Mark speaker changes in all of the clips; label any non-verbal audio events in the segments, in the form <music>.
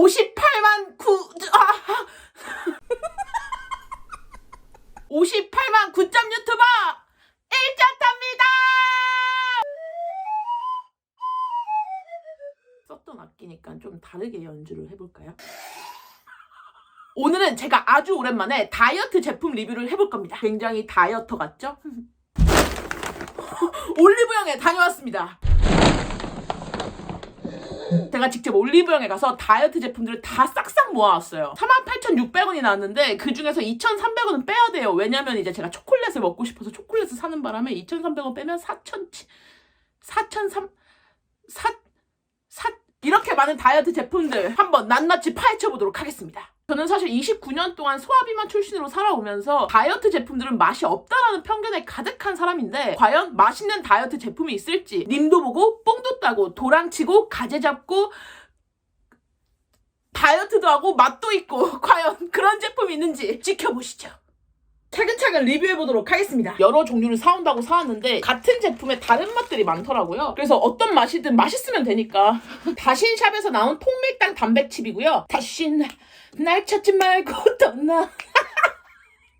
Speaker 1: 58만 9 아. 58만 9점 유튜버 1점 탑니다. 썼던 악기니까 좀 다르게 연주를 해볼까요? 오늘은 제가 아주 오랜만에 다이어트 제품 리뷰를 해볼 겁니다. 굉장히 다이어터 같죠? <laughs> 올리브영에 다녀왔습니다. 제가 직접 올리브영에 가서 다이어트 제품들을 다 싹싹 모아왔어요. 48,600원이 나왔는데 그 중에서 2,300원은 빼야 돼요. 왜냐면 이제 제가 초콜릿을 먹고 싶어서 초콜릿을 사는 바람에 2,300원 빼면 4,000, 4,300, 4, 4, 이렇게 많은 다이어트 제품들 한번 낱낱이 파헤쳐 보도록 하겠습니다. 저는 사실 29년 동안 소화비만 출신으로 살아오면서 다이어트 제품들은 맛이 없다라는 편견에 가득한 사람인데 과연 맛있는 다이어트 제품이 있을지 님도 보고 뽕도 따고 도랑치고 가재 잡고 다이어트도 하고 맛도 있고 <laughs> 과연 그런 제품이 있는지 지켜보시죠. 차근차근 리뷰해보도록 하겠습니다. 여러 종류를 사온다고 사왔는데 같은 제품에 다른 맛들이 많더라고요. 그래서 어떤 맛이든 맛있으면 되니까 다신샵에서 나온 통밀당 단백칩이고요. 다신 날 찾지 말고 <laughs> 떠나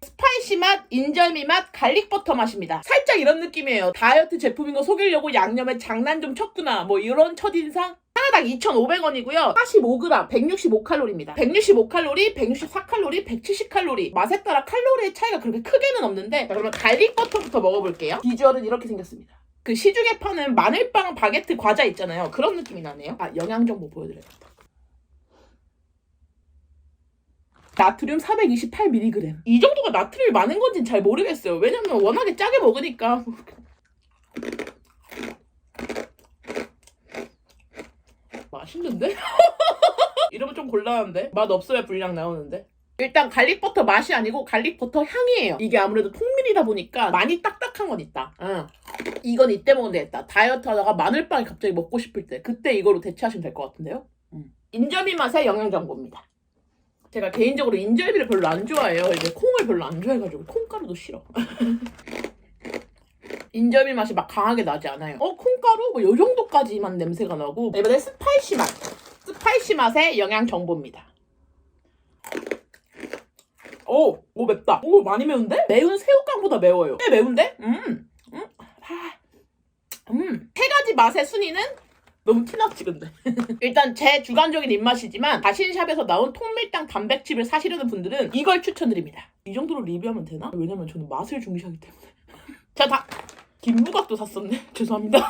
Speaker 1: 스파이시 맛, 인절미 맛, 갈릭버터 맛입니다. 살짝 이런 느낌이에요. 다이어트 제품인 거 속이려고 양념에 장난 좀 쳤구나. 뭐 이런 첫인상? 하나당 2,500원이고요. 45g, 165칼로리입니다. 165칼로리, 164칼로리, 170칼로리. 맛에 따라 칼로리의 차이가 그렇게 크게는 없는데 자, 그러면 갈릭버터부터 먹어볼게요. 비주얼은 이렇게 생겼습니다. 그 시중에 파는 마늘빵 바게트 과자 있잖아요. 그런 느낌이 나네요. 아, 영양정보 보여드려야겠다. 나트륨 428mg. 이 정도가 나트륨이 많은 건지는 잘 모르겠어요. 왜냐면 워낙에 짜게 먹으니까. <laughs> 맛있는데? <laughs> 이러면 좀 곤란한데? 맛 없어야 분량 나오는데? 일단 갈릭버터 맛이 아니고 갈릭버터 향이에요. 이게 아무래도 통밀이다 보니까 많이 딱딱한 건 있다. 응. 이건 이때 먹으면 되겠다. 다이어트 하다가 마늘빵이 갑자기 먹고 싶을 때 그때 이거로 대체하시면 될 것 같은데요? 음. 인절미 맛의 영양정보입니다. 제가 개인적으로 인절미를 별로 안 좋아해요. 이제 콩을 별로 안 좋아해가지고 콩가루도 싫어. <laughs> 인절미 맛이 막 강하게 나지 않아요. 어 콩가루 뭐 요 정도까지만 냄새가 나고 이번에 스파이시 맛. 스파이시 맛의 영양 정보입니다. 오, 오 맵다. 오 많이 매운데? 매운 새우깡보다 매워요. 꽤 매운데? 음, 음, 아, 음. 세 가지 맛의 순위는 너무 티났지 근데. <laughs> 일단 제 주관적인 입맛이지만 다신샵에서 나온 통밀당 단백질을 사시려는 분들은 이걸 추천드립니다. 이 정도로 리뷰하면 되나? 왜냐면 저는 맛을 중시하기 때문에. <laughs> 자, 다 김부각도 샀었네. <laughs> 죄송합니다.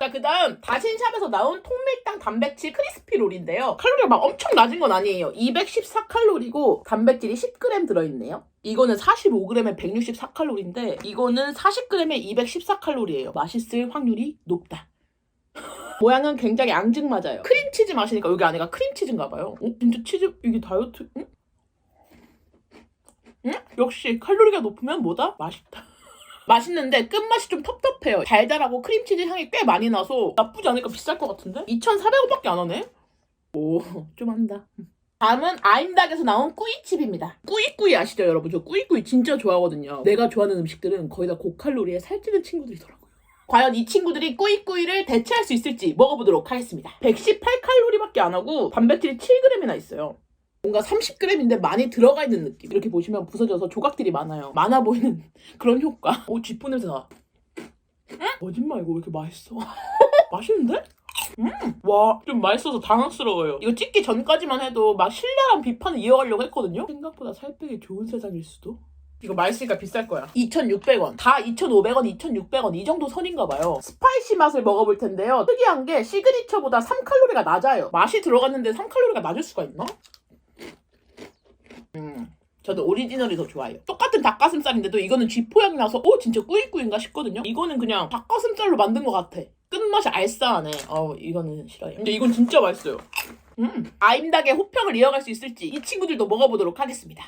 Speaker 1: 자, 그 다음, 다신샵에서 나온 통밀당 단백질 크리스피 롤인데요. 칼로리가 막 엄청 낮은 건 아니에요. 214칼로리고, 단백질이 10g 들어있네요. 이거는 45g에 164칼로리인데, 이거는 40g에 214칼로리예요. 맛있을 확률이 높다. 모양은 굉장히 앙증맞아요. 크림치즈 맛이니까 여기 안에가 크림치즈인가 봐요. 어? 진짜 치즈, 이게 다이어트, 응? 응? 역시 칼로리가 높으면 뭐다? 맛있다. <laughs> 맛있는데 끝맛이 좀 텁텁해요. 달달하고 크림치즈 향이 꽤 많이 나서 나쁘지 않으니까 비쌀 것 같은데? 2,400원밖에 안 하네? 오, 좀 한다. 다음은 아임닭에서 나온 꾸이칩입니다. 꾸이꾸이 아시죠, 여러분? 저 꾸이꾸이 진짜 좋아하거든요. 내가 좋아하는 음식들은 거의 다 고칼로리에 살찌는 친구들이더라고요. 과연 이 친구들이 꾸이꾸이를 대체할 수 있을지 먹어보도록 하겠습니다. 118칼로리밖에 안 하고 단백질이 7g이나 있어요. 뭔가 30g인데 많이 들어가 있는 느낌. 이렇게 보시면 부서져서 조각들이 많아요. 많아 보이는 <laughs> 그런 효과. 오, 쥐뿌 냄새 나. 응? 거짓말, 이거 왜 이렇게 맛있어? <laughs> 맛있는데? 음! 와, 좀 맛있어서 당황스러워요. 이거 찍기 전까지만 해도 막 신랄한 비판을 이어가려고 했거든요? 생각보다 살 빼기 좋은 세상일 수도? 이거 맛있으니까 비쌀 거야. 2,600원. 다 2,500원, 2,600원 이 정도 선인가 봐요. 스파이시 맛을 먹어볼 텐데요. 특이한 게 시그니처보다 3칼로리가 낮아요. 맛이 들어갔는데 3칼로리가 낮을 수가 있나? 음. 저는 오리지널이 더 좋아요. 똑같은 닭가슴살인데도 이거는 쥐포향이 나서 오 진짜 꾸이꾸이인가 싶거든요. 이거는 그냥 닭가슴살로 만든 것 같아. 끝맛이 알싸하네. 어 이거는 싫어요. 근데 이건 진짜 맛있어요. 음. 아임닭의 호평을 이어갈 수 있을지 이 친구들도 먹어보도록 하겠습니다.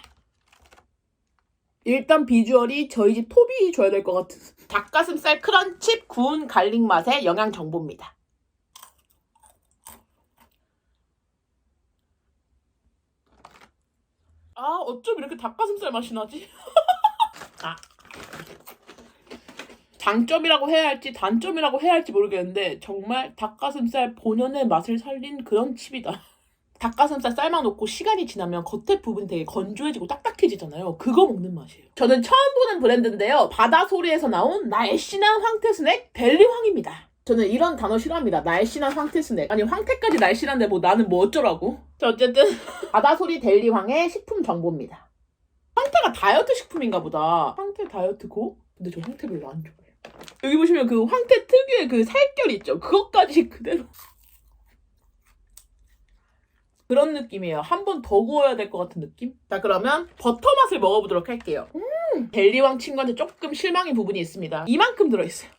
Speaker 1: 일단 비주얼이 저희 집 토비 줘야 될 것 같은 닭가슴살 크런칩 구운 갈릭 맛의 영양 정보입니다. 아 어쩜 이렇게 닭가슴살 맛이 나지? <laughs> 아 장점이라고 해야 할지 단점이라고 해야 할지 모르겠는데 정말 닭가슴살 본연의 맛을 살린 그런 칩이다. 닭가슴살 삶아 놓고 시간이 지나면 겉에 부분이 되게 건조해지고 딱딱해지잖아요. 그거 먹는 맛이에요. 저는 처음 보는 브랜드인데요. 바다 소리에서 나온 날씬한 황태 스낵 델리황입니다. 저는 이런 단어 싫어합니다. 날씬한 황태 스낵. 아니 황태까지 날씬한데 뭐 나는 뭐 어쩌라고. 자 어쨌든 <laughs> 바다소리 델리황의 식품 정보입니다. 황태가 다이어트 식품인가 보다. 황태 다이어트고? 근데 저 황태 별로 안 좋아해요. 여기 보시면 그 황태 특유의 그 살결 있죠? 그것까지 그대로. 그런 느낌이에요. 한 번 더 구워야 될 것 같은 느낌? 자, 그러면 버터 맛을 먹어보도록 할게요. 음, 델리왕 친구한테 조금 실망인 부분이 있습니다. 이만큼 들어있어요.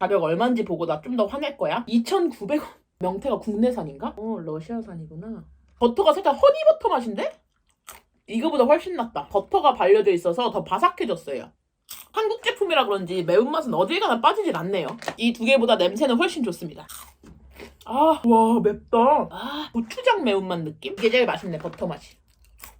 Speaker 1: 가격 얼마인지 보고 나 좀 더 화낼 거야. 2,900원. 명태가 국내산인가? 어, 러시아산이구나. 버터가 살짝 허니버터 맛인데? 이거보다 훨씬 낫다. 버터가 발려져 있어서 더 바삭해졌어요. 한국 제품이라 그런지 매운맛은 어딜 가나 빠지질 않네요. 이 두 개보다 냄새는 훨씬 좋습니다. 아, 와, 맵다. 아, 고추장 매운맛 느낌? 이게 제일 맛있네, 버터 맛이.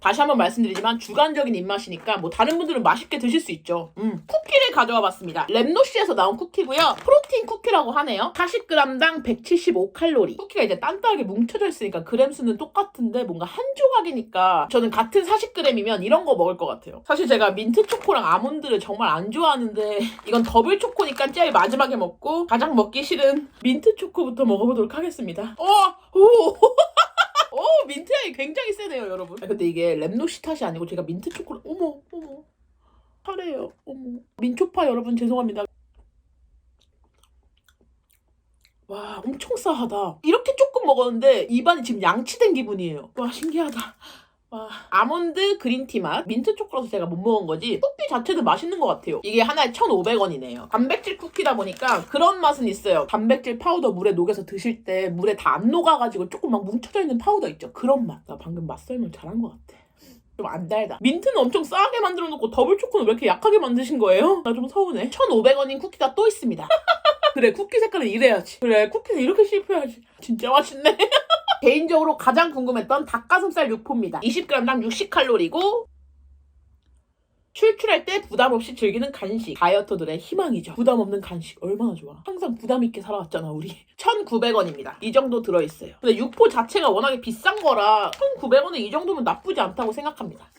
Speaker 1: 다시 한번 말씀드리지만 주관적인 입맛이니까 뭐 다른 분들은 맛있게 드실 수 있죠. 음, 쿠키를 가져와 봤습니다. 랩노시에서 나온 쿠키고요. 프로틴 쿠키라고 하네요. 40g당 175칼로리. 쿠키가 이제 단단하게 뭉쳐져 있으니까 그램 수는 똑같은데 뭔가 한 조각이니까 저는 같은 40g이면 이런 거 먹을 것 같아요. 사실 제가 민트 초코랑 아몬드를 정말 안 좋아하는데 <laughs> 이건 더블 초코니까 제일 마지막에 먹고 가장 먹기 싫은 민트 초코부터 먹어보도록 하겠습니다. 어, 오, <laughs> 오 민트 향이 굉장히 세네요 여러분. 아, 근데 이게 랩노시 탓이 아니고 제가 민트 초코를 어머 어머. 하래요 어머. 민초파 여러분 죄송합니다. 와 엄청 싸하다. 이렇게 조금 먹었는데 입안이 지금 양치된 기분이에요. 와 신기하다 와 아몬드 그린티 맛 민트 초코라서 제가 못 먹은 거지 쿠키 자체도 맛있는 것 같아요 이게 하나에 1,500원이네요 단백질 쿠키다 보니까 그런 맛은 있어요 단백질 파우더 물에 녹여서 드실 때 물에 다 안 녹아가지고 조금 막 뭉쳐져 있는 파우더 있죠 그런 맛 나 방금 맛 설명 잘한 것 같아 좀안 달다. 민트는 엄청 싸게 만들어 놓고 더블 초코는 왜 이렇게 약하게 만드신 거예요? 나 좀 서운해. 1,500원인 쿠키가 또 있습니다. 그래, 쿠키 색깔은 이래야지. 그래, 쿠키는 이렇게 씹혀야지. 진짜 맛있네. <laughs> 개인적으로 가장 궁금했던 닭가슴살 육포입니다. 20g당 60칼로리고 출출할 때 부담 없이 즐기는 간식. 다이어터들의 희망이죠. 부담 없는 간식. 얼마나 좋아. 항상 부담 있게 살아왔잖아, 우리. <laughs> 1,900원입니다. 이 정도 들어있어요. 근데 육포 자체가 워낙에 비싼 거라 1,900원에 이 정도면 나쁘지 않다고 생각합니다.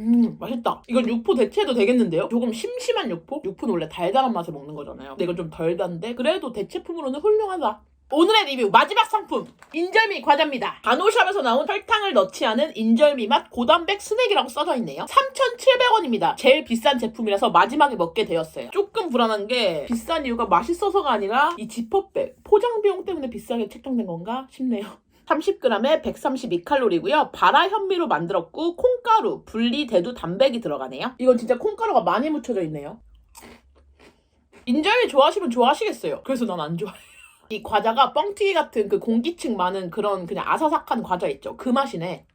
Speaker 1: 음, 맛있다. 이건 육포 대체해도 되겠는데요? 조금 심심한 육포? 육포는 원래 달달한 맛을 먹는 거잖아요. 근데 이건 좀 덜 단데 그래도 대체품으로는 훌륭하다. 오늘의 리뷰 마지막 상품 인절미 과자입니다. 간호샵에서 나온 설탕을 넣지 않은 인절미 맛 고단백 스낵이라고 써져 있네요. 3,700원입니다. 제일 비싼 제품이라서 마지막에 먹게 되었어요. 조금 불안한 게 비싼 이유가 맛있어서가 아니라 이 지퍼백 포장 비용 때문에 비싸게 책정된 건가 싶네요. 30g에 132칼로리고요. 발화 현미로 만들었고 콩가루, 분리 대두 단백이 들어가네요. 이건 진짜 콩가루가 많이 묻혀져 있네요. 인절미 좋아하시면 좋아하시겠어요. 그래서 난 안 좋아해. 이 과자가 뻥튀기 같은 그 공기층 많은 그런 그냥 아사삭한 과자 있죠. 그 맛이네.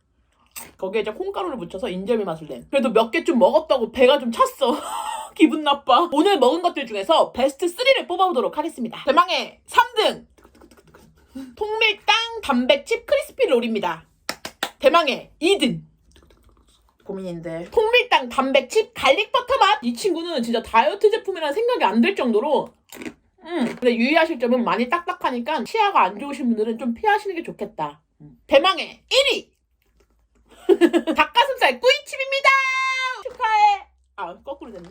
Speaker 1: 거기에 이제 콩가루를 묻혀서 인절미 맛을 낸. 그래도 몇 개 좀 먹었다고 배가 좀 찼어. <laughs> 기분 나빠. 오늘 먹은 것들 중에서 베스트 3를 뽑아보도록 하겠습니다. 대망의 3등! 통밀 땅 단백칩 크리스피 롤입니다. 대망의 2등! 고민인데. 통밀땅 단백칩 갈릭 버터 맛! 이 친구는 진짜 다이어트 제품이라는 생각이 안 들 정도로 음, 근데 유의하실 점은 많이 딱딱하니까 치아가 안 좋으신 분들은 좀 피하시는 게 좋겠다. 대망의 1위! <laughs> 닭가슴살 꾸이칩입니다! 축하해! 아, 거꾸로 됐네.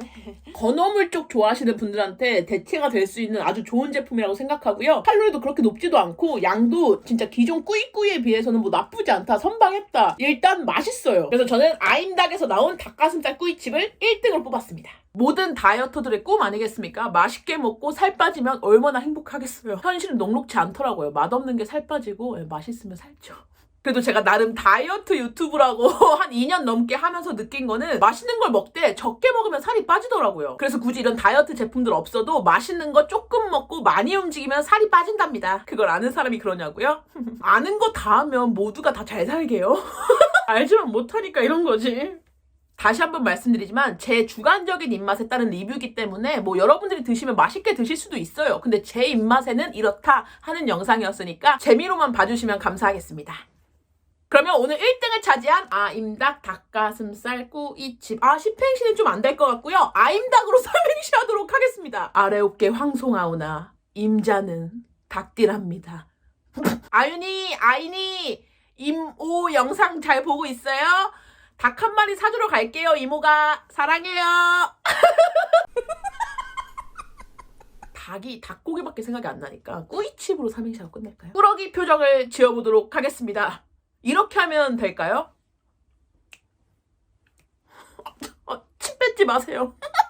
Speaker 1: <laughs> 건어물 쪽 좋아하시는 분들한테 대체가 될 수 있는 아주 좋은 제품이라고 생각하고요. 칼로리도 그렇게 높지도 않고 양도 진짜 기존 꾸이꾸이에 비해서는 뭐 나쁘지 않다, 선방했다. 일단 맛있어요. 그래서 저는 아임닭에서 나온 닭가슴살 꾸이칩을 1등으로 뽑았습니다. 모든 다이어터들의 꿈 아니겠습니까? 맛있게 먹고 살 빠지면 얼마나 행복하겠어요. 현실은 녹록지 않더라고요. 맛없는 게 살 빠지고 예, 맛있으면 살죠. 그래도 제가 나름 다이어트 유튜브라고 <laughs> 한 2년 넘게 하면서 느낀 거는 맛있는 걸 먹되 적게 먹으면 살이 빠지더라고요. 그래서 굳이 이런 다이어트 제품들 없어도 맛있는 거 조금 먹고 많이 움직이면 살이 빠진답니다. 그걸 아는 사람이 그러냐고요? <laughs> 아는 거 다 하면 모두가 다 잘 살게요. <laughs> 알지만 못하니까 이런 거지. 다시 한번 말씀드리지만 제 주관적인 입맛에 따른 리뷰이기 때문에 뭐 여러분들이 드시면 맛있게 드실 수도 있어요. 근데 제 입맛에는 이렇다 하는 영상이었으니까 재미로만 봐주시면 감사하겠습니다. 그러면 오늘 1등을 차지한 아임닭 닭가슴살 꾸이칩 아 10행시는 좀 안 될 것 같고요 아임닭으로 3행시 <laughs> 하도록 하겠습니다 아래 어깨 황송하오나 임자는 닭띠랍니다 <laughs> 아윤이, 아인이, 임오 영상 잘 보고 있어요? 닭 한 마리 사주러 갈게요, 이모가. 사랑해요. <laughs> 닭이 닭고기밖에 생각이 안 나니까 꾸이칩으로 삼행시 하고 끝낼까요? 꾸러기 표정을 지어보도록 하겠습니다. 이렇게 하면 될까요? <laughs> 어, 침 뱉지 마세요. <laughs>